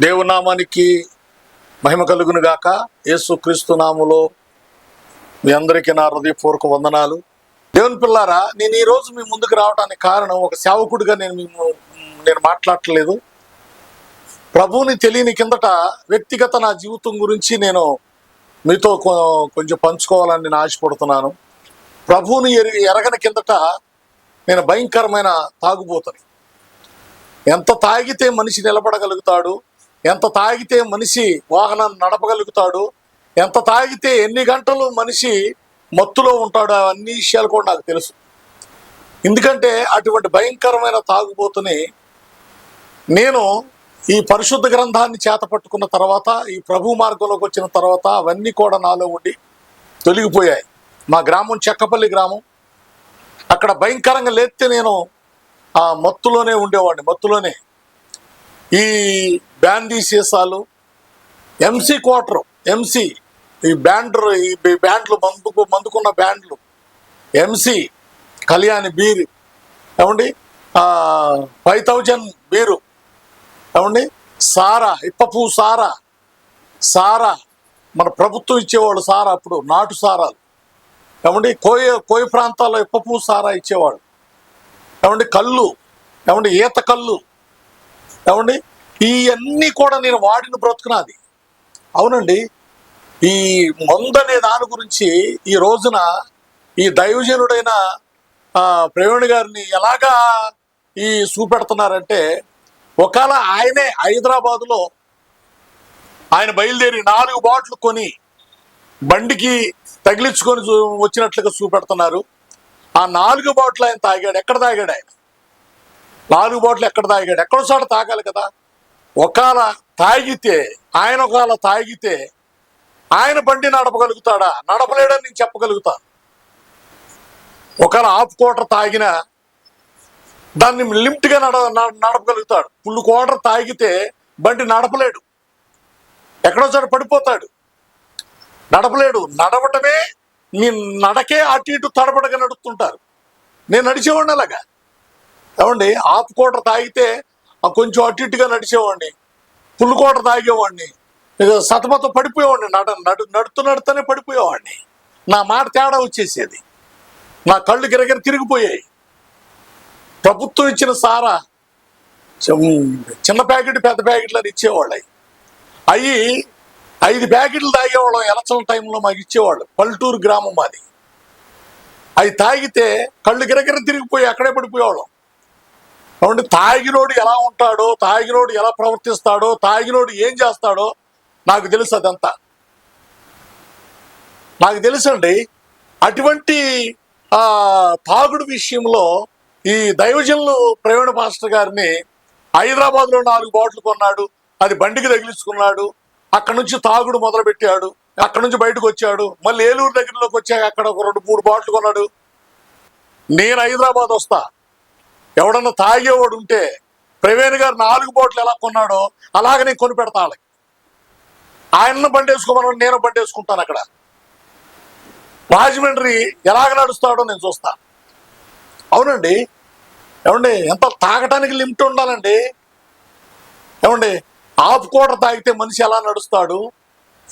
దేవునామానికి మహిమ కలుగును గాక. యేసు క్రీస్తు నాములో మీ అందరికీ నా హృదయపూర్వక వందనాలు. దేవుని పిల్లారా నేను ఈరోజు మీ ముందుకు రావడానికి కారణం ఒక సేవకుడిగా నేను నేను మాట్లాడట్లేదు. ప్రభువుని తెలియని కిందట వ్యక్తిగత నా జీవితం గురించి నేను మీతో కొ- కొంచెం పంచుకోవాలని నేను ఆశపడుతున్నాను. ప్రభువుని ఎరి ఎరగని కిందట నేను భయంకరమైన తాగుబోతని. ఎంత తాగితే మనిషి నిలబడగలుగుతాడు ఎంత తాగితే మనిషి వాహనాన్ని నడపగలుగుతాడు? ఎంత తాగితే ఎన్ని గంటలు మనిషి మత్తులో ఉంటాడు అన్ని విషయాలు కూడా నాకు తెలుసు. ఎందుకంటే అటువంటి భయంకరమైన తాగుబోతుని నేను ఈ పరిశుద్ధ గ్రంథాన్ని చేత పట్టుకున్న తర్వాత ఈ ప్రభు మార్గంలోకి వచ్చిన తర్వాత అవన్నీ కూడా నాలో ఉండి తొలగిపోయాయి. మా గ్రామం చెక్కపల్లి గ్రామం. అక్కడ భయంకరంగా లేస్తే నేను ఆ మత్తులోనే ఉండేవాడిని మత్తులోనే. ఈ బ్యాండీ సీసాలు ఎంసీ క్వార్టర్ ఎంసీ ఈ బ్యాండ్రు ఈ బ్యాండ్లు మందుకు మందుకున్న బ్యాండ్లు ఎంసీ కళ్యాణి బీరు ఏమండి? ఫైవ్ థౌజండ్ బీరు ఏమండి? సారా ఇప్పపు సారా సారా మన ప్రభుత్వం ఇచ్చేవాళ్ళు సారా అప్పుడు నాటు సారాలు. ఏమండి? కోయ కోయ ప్రాంతాల్లో ఇప్పపు సారా ఇచ్చేవాడు ఏమండి? కళ్ళు ఏమండి? ఈత కళ్ళు ఏమండి? ఇవన్నీ కూడా నేను వాడిన బ్రతుకునాది అవునండి. ఈ మందనే దాని గురించి ఈ రోజున ఈ దైవజనుడైన ప్రవీణ్ గారిని ఎలాగా ఈ చూపెడుతున్నారంటే ఒకవేళ ఆయనే హైదరాబాదులో ఆయన బయలుదేరి నాలుగు బాట్లు కొని బండికి తగిలించుకొని చూ- వచ్చినట్లుగా చూపెడుతున్నారు. ఆ నాలుగు బాటిల్ ఆయన తాగాడు. ఎక్కడ తాగాడు ఆయన? నాలుగు బాటిల్ ఎక్కడ తాగాడు? ఎక్కడో చోట తాగాలి కదా. ఒకవేళ తాగితే ఆయన ఒకవేళ తాగితే ఆయన బండి నడపగలుగుతాడా? నడపలేడని నేను చెప్పగలుగుతా. ఒకవేళ హాఫ్ కోటర్ తాగినా దాన్ని లిమిట్గా నడ నడపగలుగుతాడు. ఫుల్ కోటర్ తాగితే బండి నడపలేడు. ఎక్కడో చోట పడిపోతాడు. నడపలేడు. నడవటమే మీ నడకే అటు ఇటు తడబడగా నడుస్తుంటారు నేను నడిచేవాడిని అలాగా. ఏమండి? ఆపు కోట తాగితే కొంచెం అటు ఇటుగా నడిచేవాడిని. పుల్లుకోట తాగేవాడిని. ఇక సతమత పడిపోయేవాడిని. నడ నడు నడుతూ నడుతూనే పడిపోయేవాడిని. నా మాట తేడా వచ్చేసేది. నా కళ్ళు గిరగిర తిరిగిపోయాయి. ప్రభుత్వం ఇచ్చిన సారా చిన్న- ప్యాకెట్ పెద్ద ప్యాకెట్లు అని ఇచ్చేవాళ్ళు అవి అవి ఐదు ప్యాకెట్లు తాగేవాళ్ళం ఎలక్షన్ టైంలో మాకు ఇచ్చేవాళ్ళు. పల్లెటూరు గ్రామం మాది. అవి తాగితే కళ్ళు గిరగిర తిరిగిపోయి అక్కడే పడిపోయేవాళ్ళం. కాబట్టి తాగినోడు ఎలా ఉంటాడో తాగినోడు ఎలా ప్రవర్తిస్తాడో తాగినోడు ఏం చేస్తాడో నాకు తెలుసు అదంతా. నాకు తెలుసండి అటువంటి తాగుడు విషయంలో ఈ దైవజనులు ప్రవీణ మాస్టర్ గారిని హైదరాబాద్లో నాలుగు బాటిల్ కొన్నాడు అది బండికి తగిలించుకున్నాడు అక్కడ నుంచి తాగుడు మొదలుపెట్టాడు అక్కడ నుంచి బయటకు వచ్చాడు మళ్ళీ ఏలూరు దగ్గరలోకి వచ్చాక అక్కడ ఒక రెండు మూడు బాటిల్ కొన్నాడు. నేను హైదరాబాద్ వస్తా. ఎవడన్నా తాగేవాడు ఉంటే ప్రవీణ్ గారు నాలుగు బోట్లు ఎలా కొన్నాడో అలాగ నేను కొని పెడతా వాళ్ళకి. ఆయన్న బండి నేను బండి వేసుకుంటాను అక్కడ రాజమండ్రి ఎలాగ నడుస్తాడో నేను చూస్తా. అవునండి. ఏమండి ఎంత తాగటానికి లిమిట్ ఉండాలండి? ఏమండి హాఫ్ కోటర్ తాగితే మనిషి ఎలా నడుస్తాడు?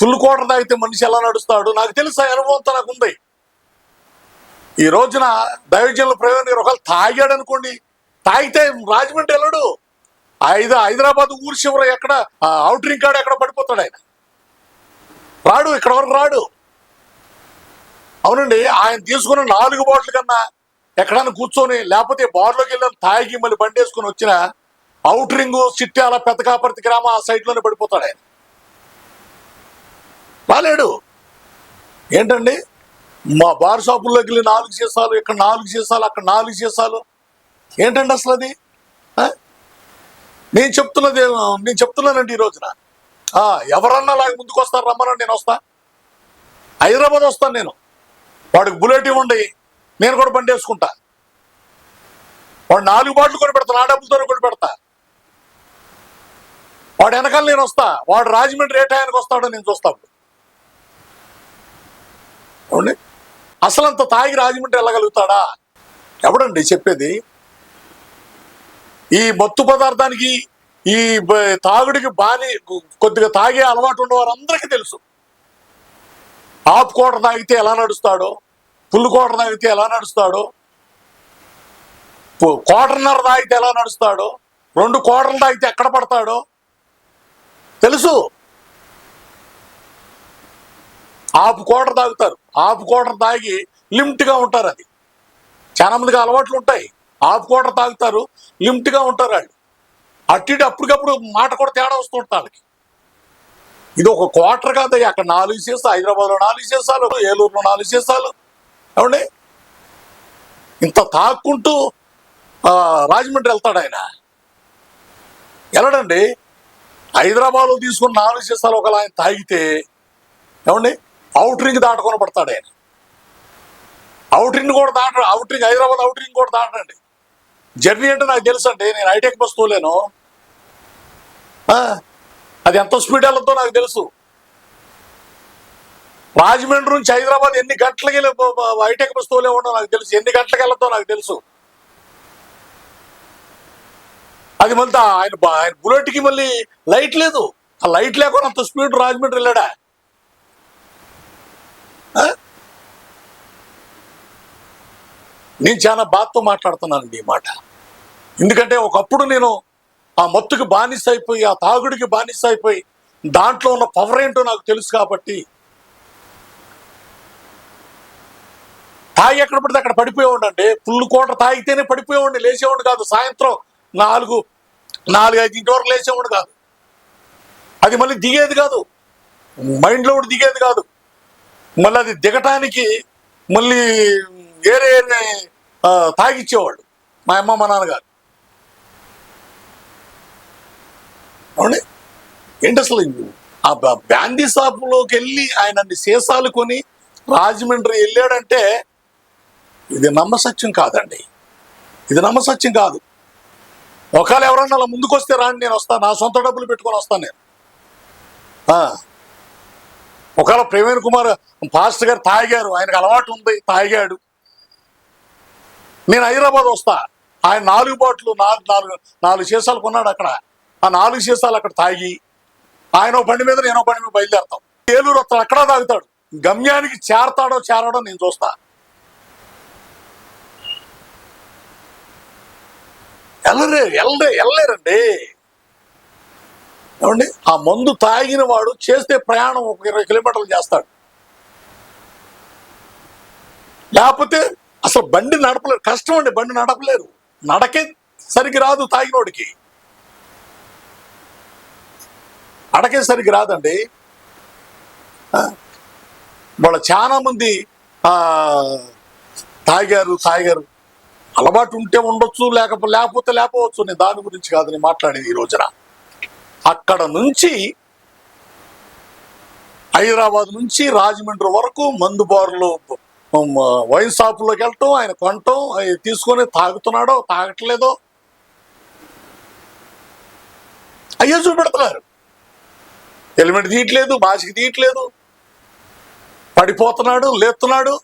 ఫుల్ కోటర్ తాగితే మనిషి ఎలా నడుస్తాడు? నాకు తెలుసు అనుభవంతో నాకు ఉంది. ఈ రోజున దైవజనుల ప్రయోజనం గారు ఒకవేళ తాగాడు అనుకోండి తాగితే రాజమండ్రి వెళ్ళడు. ఐదు హైదరాబాద్ ఊరు చివర ఎక్కడ అవుటరింగ్ కాడ ఎక్కడ పడిపోతాడు ఆయన. రాడు ఇక్కడ వరకు రాడు. అవునండి ఆయన తీసుకున్న నాలుగు బాటిల్ కన్నా ఎక్కడైనా కూర్చొని లేకపోతే బార్లోకి వెళ్ళి తాగి మళ్ళీ బండి వేసుకొని వచ్చిన అవుట్ చిట్టాల పెద్దకాపర్తి గ్రామ ఆ సైడ్లోనే పడిపోతాడు ఆయన. రాలేడు. ఏంటండి? మా బార్ షాపుల్లోకి వెళ్ళి నాలుగు సీసాలు ఇక్కడ నాలుగు సీసాలు అక్కడ నాలుగు సీసాలు ఏంటండి అసలు అది? నేను చెప్తున్నది నేను చెప్తున్నానండి ఈ రోజున. ఎవరన్నా అలాగే ముందుకు వస్తారు రమ్మనండి నేను వస్తా. హైదరాబాద్ వస్తాను నేను. వాడికి బుల్లెట్ ఇవ్వండి నేను కూడా బండి వేసుకుంటా. వాడు నాలుగు బాటలు కొని పెడతా నా డబ్బులతో కొని పెడతా. వాడు వెనకాల నేను వస్తా. వాడు రాజమండ్రి రేట్ ఆయనకు వస్తాడో నేను చూస్తా అసలు అంత తాగి రాజమండ్రి వెళ్ళగలుగుతాడా? ఎవడండి చెప్పేది? ఈ మత్తు పదార్థానికి ఈ తాగుడికి బాని కొద్దిగా తాగే అలవాటు ఉన్న వారందరికీ తెలుసు. ఆపుకోట తాగితే ఎలా నడుస్తాడో పుల్లుకోట తాగితే ఎలా నడుస్తాడో కోటన్నర తాగితే ఎలా నడుస్తాడో రెండు కోటలు తాగితే ఎక్కడ పడతాడో తెలుసు. ఆపు కోటర్ తాగుతారు. ఆపు కోటర్ తాగి లిమిట్గా ఉంటారు అది. చాలా మందికి అలవాట్లు ఉంటాయి. హాఫ్ క్వార్టర్ తాగుతారు లిమిట్గా ఉంటారు వాళ్ళు. అట్టి ఇటు అప్పటికప్పుడు మాట కూడా తేడా వస్తుంటుంది వాళ్ళకి. ఇది ఒక క్వార్టర్ కాదు అక్కడ నాలుగు సీసాలు హైదరాబాద్లో నాలుగు చేస్తాలు ఏలూరులో నాలుగు చేస్తాలు ఏమండి? ఇంత తాక్కుంటూ రాజమండ్రి వెళ్తాడు ఆయన. వెళ్ళడండి హైదరాబాద్లో తీసుకున్న నాలుగు చేస్తాలు ఒకలా ఆయన తాగితే ఏమండి? అవుట్రింగ్ దాటుకొని పడతాడు ఆయన. అవుట్రింగ్ కూడా దాట అవుట్రింగ్ హైదరాబాద్ అవుట్రింగ్ కూడా దాటండి జర్నీ అంటే నాకు తెలుసు అండి నేను హైటెక్ బస్ తోలేను. ఆ, అది ఎంత స్పీడ్ వెళ్ళద్దో నాకు తెలుసు. రాజమండ్రి నుంచి హైదరాబాద్ ఎన్ని గంటలకి వెళ్ళి హైటెక్ బస్ తోలే ఉండో నాకు తెలుసు ఎన్ని గంటలకు వెళ్ళద్దో నాకు తెలుసు. అది మళ్ళీ ఆయన ఆయన బుల్లెట్కి మళ్ళీ లైట్ లేదు. ఆ లైట్ లేకుండా అంత స్పీడ్ రాజమండ్రి వెళ్ళాడా? ఆ? నేను చాలా బాధతో మాట్లాడుతున్నానండి ఈ మాట. ఎందుకంటే ఒకప్పుడు నేను ఆ మత్తుకి బానిస అయిపోయి ఆ తాగుడికి బానిస అయిపోయి దాంట్లో ఉన్న పవర్ ఏంటో నాకు తెలుసు కాబట్టి తాగి ఎక్కడ పడితే అక్కడ పడిపోయేవాడు అండి. పుల్లు కోట తాగితేనే పడిపోయేవాడిని లేచేవాడు కాదు. సాయంత్రం నాలుగు నాలుగు ఐదింటి వరకు లేచేవాడు కాదు. అది మళ్ళీ దిగేది కాదు. మైండ్లో కూడా దిగేది కాదు. మళ్ళీ అది దిగటానికి మళ్ళీ వేరే తాగిచ్చేవాడు తాగిచ్చేవాళ్ళు మా అమ్మ మా నాన్నగారు. ఏమండి ఏంటి అసలు ఆ బ్యాండీ బ్యాందీ షాపులోకి వెళ్ళి ఆయన సీసాలు కొని రాజమండ్రి వెళ్ళాడంటే ఇది నమ్మసత్యం కాదండి. ఇది నమ్మసత్యం కాదు. ఒకవేళ ఎవరన్నా అలా ముందుకు వస్తే రాండి నేను వస్తాను. నా సొంత డబ్బులు పెట్టుకొని వస్తాను నేను. ఒకవేళ ప్రవీణ్ కుమార్ పాస్టర్ గారు తాగారు ఆయనకు అలవాటు ఉంది తాగాడు. నేను హైదరాబాద్ వస్తా. ఆయన నాలుగు బాట్లు నాలుగు నాలుగు నాలుగు సీసాలు కొన్నాడు అక్కడ. ఆ నాలుగు సీసాలు అక్కడ తాగి ఆయన బండి మీద నేను బండి మీద బయలుదేరతాం. ఏలూరు వస్తాడు అక్కడ తాగుతాడు. గమ్యానికి చేరతాడో చేరడో నేను చూస్తా. వెళ్ళరే వెళ్ళరే వెళ్ళలేరండి ఏమండి? ఆ మందు తాగిన వాడు చేస్తే ప్రయాణం ఒక ఇరవై కిలోమీటర్లు చేస్తాడు. లేకపోతే అసలు బండి నడపలేరు. కష్టం అండి బండి నడపలేరు. నడకే సరిగ్గా రాదు తాగినోడికి. నడకే రాదండి. ఆ, వాళ్ళ చాలా మంది ఆ, తాగారు తాగారు. అలవాటు ఉంటే ఉండొచ్చు లేకపోతే లేకపోతే లేకపోవచ్చు నేను దాని గురించి కాదు నేను మాట్లాడేది ఈ రోజున. అక్కడ నుంచి హైదరాబాద్ నుంచి రాజమండ్రి వరకు మందు బార్లు వైన్ షాపులోకి వెళ్ళటం ఆయన కొనటం అవి తీసుకొని తాగుతున్నాడో తాగట్లేదో అయ్యో చూపెడుతున్నారు. హెల్మెట్ తీయట్లేదు మాస్క్ తీయట్లేదు. పడిపోతున్నాడు లేస్తున్నాడు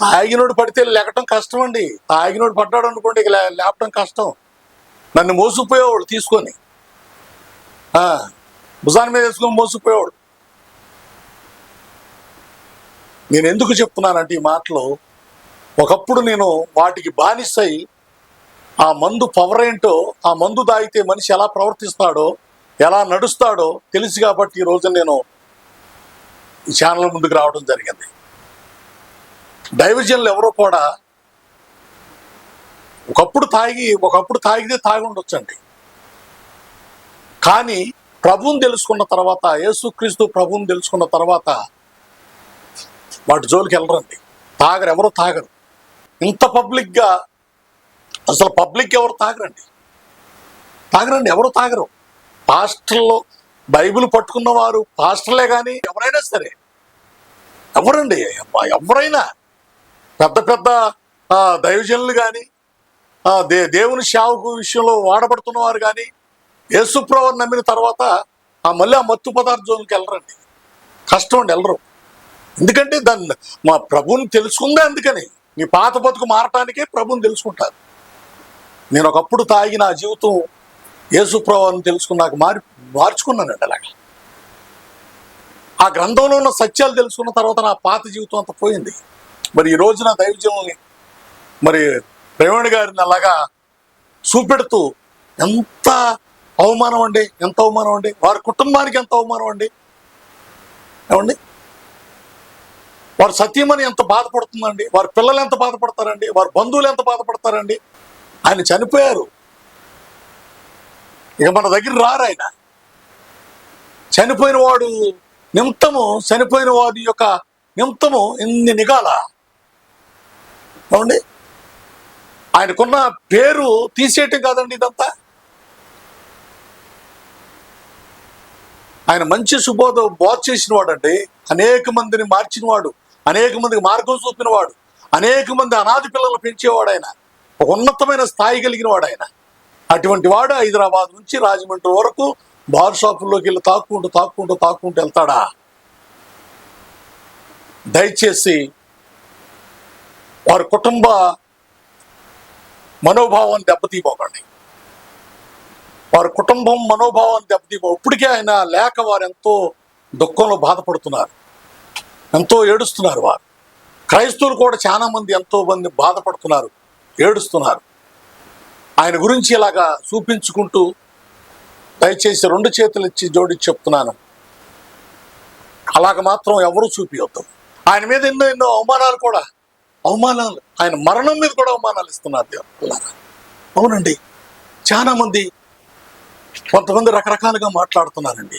తాగినోడు పడితే లేకటం కష్టం అండి తాగినోడు పడ్డాడు అనుకోండి ఇక లేపటం కష్టం. నన్ను మోసుకుపోయేవాడు తీసుకొని. భుజాన్ మీద వేసుకొని మోసుకుపోయేవాడు. నేను ఎందుకు చెప్తున్నానంటే ఈ మాటలు ఒకప్పుడు నేను వాటికి బానిసై ఆ మందు పవర్ ఏంటో ఆ మందు తాగితే మనిషి ఎలా ప్రవర్తిస్తాడో ఎలా నడుస్తాడో తెలుసు కాబట్టి ఈ రోజు నేను ఈ ఛానల్ ముందుకు రావడం జరిగింది. డైవిజన్లు ఎవరో కూడా ఒకప్పుడు తాగి ఒకప్పుడు తాగితే తాగి ఉండొచ్చండి. కానీ ప్రభువుని తెలుసుకున్న తర్వాత యేసుక్రీస్తు ప్రభువుని తెలుసుకున్న తర్వాత వాటి జోలికి వెళ్ళరండి. తాగరు ఎవరో తాగరు. ఇంత పబ్లిక్గా అసలు పబ్లిక్ ఎవరు తాగరండి? తాగరండి ఎవరు తాగరు? పాస్టర్లు బైబిల్ పట్టుకున్న వారు పాస్టర్లే కానీ ఎవరైనా సరే. ఎవరండి? ఎవరైనా. పెద్ద పెద్ద దైవజనులు కానీ దే దేవుని సేవకు విషయంలో వాడబడుతున్న వారు కానీ యేసుప్రవర్ నమ్మిన తర్వాత ఆ మళ్ళీ ఆ మత్తు పదార్థంకి వెళ్ళరండి. కష్టం అండి వెళ్ళరు. ఎందుకంటే దాన్ని మా ప్రభువుని తెలుసుకుందే అందుకని? మీ పాత బతుకు మారటానికే ప్రభువుని తెలుసుకుంటారు. నేను ఒకప్పుడు తాగి నా జీవితం యేసుప్రభుని తెలుసుకున్నాక మారి మార్చుకున్నానండి అలాగా. ఆ గ్రంథంలో ఉన్న సత్యాలు తెలుసుకున్న తర్వాత నా పాత జీవితం అంతా పోయింది. మరి ఈ రోజున దైవజనుల్ని మరి ప్రేమణి గారిని అలాగా చూపెడుతూ ఎంత అవమానం అండి ఎంత అవమానం అండి వారి కుటుంబానికి ఎంత అవమానం అండి. ఏమండి? వారి సత్యమని ఎంత బాధపడుతుందండి వారి పిల్లలు ఎంత బాధపడతారండి వారి బంధువులు ఎంత బాధపడతారండి ఆయన చనిపోయారు. ఇక మన దగ్గర రారు ఆయన. చనిపోయిన వాడు నిమిత్తము చనిపోయిన వాడి యొక్క నిమిత్తము ఇన్ని నిఘాల. ఏమండి? ఆయనకున్న పేరు తీసేయటం కాదండి ఇదంతా. ఆయన మంచి సుబోధ బోధ చేసినవాడండి. అనేక మందిని మార్చినవాడు. అనేక మందికి మార్గం చూపినవాడు. అనేక మంది అనాథ పిల్లలు పెంచేవాడు ఆయన. ఒక ఉన్నతమైన స్థాయి కలిగిన వాడు ఆయన. అటువంటి వాడు హైదరాబాద్ నుంచి రాజమండ్రి వరకు బార్ షాపుల్లోకి వెళ్ళి తాక్కుంటూ తాక్కుంటూ తాక్కుంటూ వెళ్తాడా? దయచేసి వారి కుటుంబ మనోభావాన్ని దెబ్బతీపోకండి వారి కుటుంబం మనోభావాన్ని దెబ్బతీపో ఇప్పటికే ఆయన లేక వారు ఎంతో దుఃఖంలో బాధపడుతున్నారు. ఎంతో ఏడుస్తున్నారు వారు. క్రైస్తవులు కూడా చాలా మంది ఎంతో మంది బాధపడుతున్నారు. ఏడుస్తున్నారు. ఆయన గురించి ఇలాగా చూపించుకుంటూ దయచేసి రెండు చేతులు ఇచ్చి జోడించి చెప్తున్నాను. అలాగ మాత్రం ఎవరు చూపియొద్దు. ఆయన మీద ఎన్నో ఎన్నో అవమానాలు కూడా అవమానాలు ఆయన మరణం మీద కూడా అవమానాలు ఇస్తున్నారు దేవుడు అవునండి. చాలా మంది కొంతమంది రకరకాలుగా మాట్లాడుతున్నారండి.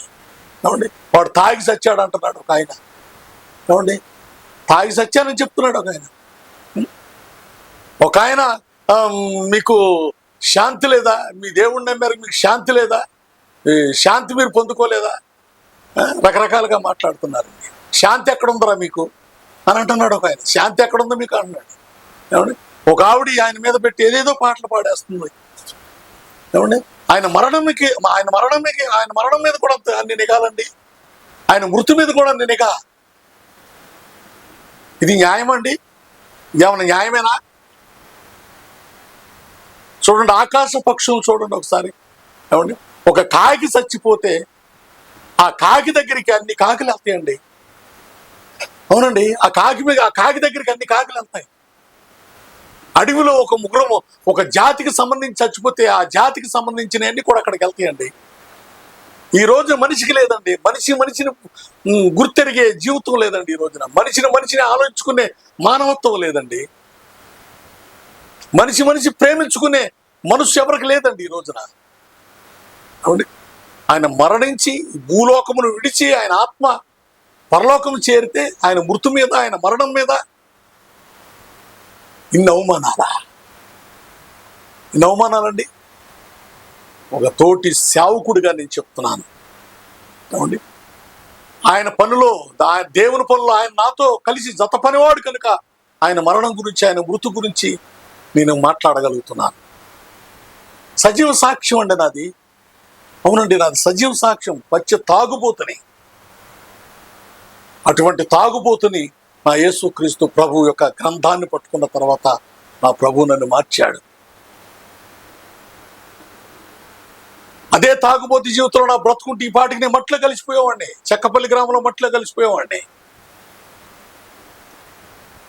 ఏమండి? వాడు తాగి సచ్చాడు అంటున్నాడు ఒక ఆయన. ఏమండి? తాగి సచ్చానని చెప్తున్నాడు ఒక ఆయన. ఒక ఆయన మీకు శాంతి లేదా? మీ దేవుడి నమ్మారు మీకు శాంతి లేదా? శాంతి మీరు పొందుకోలేదా? రకరకాలుగా మాట్లాడుతున్నారు. శాంతి ఎక్కడుందరా మీకు? అని అంటున్నాడు ఒక ఆయన. శాంతి ఎక్కడుందో మీకు అంటున్నాడు. ఏమండి? ఒక ఆవిడ ఆయన మీద పెట్టి ఏదేదో పాటలు పాడేస్తుంది. ఏమండి? ఆయన మరణంకి ఆయన మరణంకి ఆయన మరణం మీద కూడా అన్ని నిఘాలండి. ఆయన మృతి మీద కూడా అన్ని నిఘా. ఇది న్యాయం అండి న్యాయమేనా? చూడండి ఆకాశ పక్షులు చూడండి ఒకసారి. ఏమండి? ఒక కాకి చచ్చిపోతే ఆ కాకి దగ్గరికి అన్ని కాకిలు వెళ్తాయండి. అవునండి ఆ కాకి మీద ఆ కాకి దగ్గరికి అన్ని కాకిలు వెళ్తాయి. అడవిలో ఒక ముగ్గురము ఒక జాతికి సంబంధించి చచ్చిపోతే ఆ జాతికి సంబంధించిన అన్ని కూడా అక్కడికి వెళ్తాయండి. ఈ రోజు మనిషికి లేదండి. మనిషి మనిషిని గుర్తెరిగే జీవితం లేదండి ఈ రోజున. మనిషిని మనిషిని ఆలోచించుకునే మానవత్వం లేదండి. మనిషి మనిషి ప్రేమించుకునే మనసు ఎవరికి లేదండి ఈ రోజున. ఆయన మరణించి భూలోకమును విడిచి ఆయన ఆత్మ పరలోకం చేరితే ఆయన మృతు మీద ఆయన మరణం మీద ఇన్ని అవమానాలా? ఇన్ని అవమానాలండి? ఒక తోటి సేవకుడిగా నేను చెప్తున్నాను. ఏమండి ఆయన పనులో ఆయన దేవుని పనులు ఆయన నాతో కలిసి జత పనివాడు కనుక ఆయన మరణం గురించి ఆయన మృతు గురించి నేను మాట్లాడగలుగుతున్నాను. సజీవ సాక్ష్యం అండి నాది. అవునండి నాది. సజీవ సాక్ష్యం. పచ్చి తాగుబోతుని. అటువంటి తాగుబోతుని నా యేసుక్రీస్తు ప్రభు యొక్క గ్రంథాన్ని పట్టుకున్న తర్వాత నా ప్రభు నన్ను మార్చాడు. అదే తాగుబోతు జీవితంలో నా బ్రతుకుంటే ఈ పాటికి నేను మట్లో కలిసిపోయేవాడిని. చెక్కపల్లి గ్రామంలో మట్లో కలిసిపోయేవాడిని.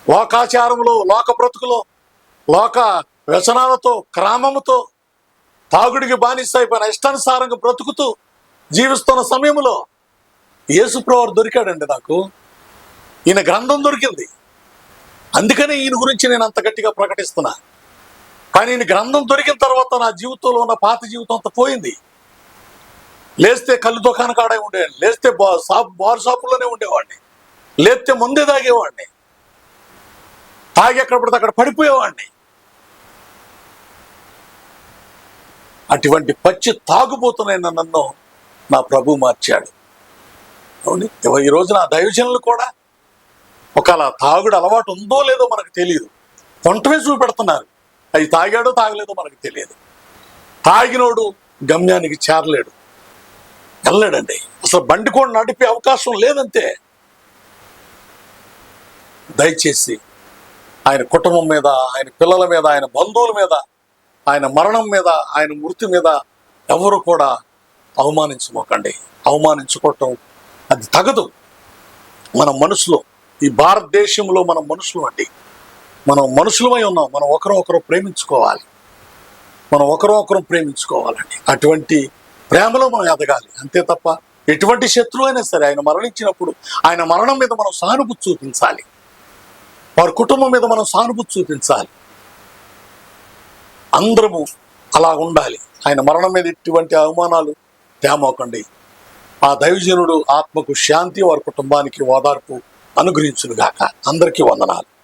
లోకాచారములో లోక బ్రతుకులో లోక వ్యసనాలతో క్రామముతో తాగుడికి బానిస అయిపోయిన ఇష్టానుసారంగా బ్రతుకుతూ జీవిస్తున్న సమయంలో యేసుప్రవారు దొరికాడండి నాకు. ఈయన గ్రంథం దొరికింది. అందుకనే ఈయన గురించి నేను అంత గట్టిగా ప్రకటిస్తున్నా. కానీ ఈయన గ్రంథం దొరికిన తర్వాత నా జీవితంలో ఉన్న పాత జీవితం అంత పోయింది. లేస్తే కళ్ళు దుకాణం కాడే ఉండేవాడిని లేస్తే బా షాప్ బార్ షాపుల్లోనే ఉండేవాడిని లేస్తే ముందే తాగేవాడిని. ఆగి ఎక్కడ పడితే అక్కడ పడిపోయేవాడిని. అటువంటి పచ్చి తాగుబోతున్న నన్ను నా ప్రభు మార్చాడు. అవును ఈ రోజున దైవజనులు కూడా ఒకవేళ తాగుడు అలవాటు ఉందో లేదో మనకు తెలియదు కొంటమే చూపెడుతున్నారు. అది తాగాడో తాగలేదో మనకు తెలియదు తాగినోడు గమ్యానికి చేరలేడు. వెళ్ళాడండి. అసలు బండి కూడా నడిపే అవకాశం లేదంతే దయచేసి ఆయన కుటుంబం మీద ఆయన పిల్లల మీద ఆయన బంధువుల మీద ఆయన మరణం మీద ఆయన మృతి మీద ఎవరు కూడా అవమానించుకోకండి అవమానించుకోవటం అది తగదు. మన మనసులో ఈ భారతదేశంలో మన మనుషులు అండి మనం మనుషులమై ఉన్నాం మనం ఒకరు ఒకరు ప్రేమించుకోవాలి. మనం ఒకరు ఒకరు ప్రేమించుకోవాలండి. అటువంటి ప్రేమలో మనం ఎదగాలి అంతే తప్ప ఎటువంటి శత్రువు అయినా సరే ఆయన మరణించినప్పుడు ఆయన మరణం మీద మనం సానుభూతి చూపించాలి. వారి కుటుంబం మీద మనం సానుభూతి చూపించాలి. అందరము అలా ఉండాలి. ఆయన మరణం మీద ఇటువంటి అవమానాలు తేమోకండి. ఆ దైవజనుడు ఆత్మకు శాంతి వారి కుటుంబానికి ఓదార్పు అనుగ్రహించునుగాక. అందరికీ వందనాలు.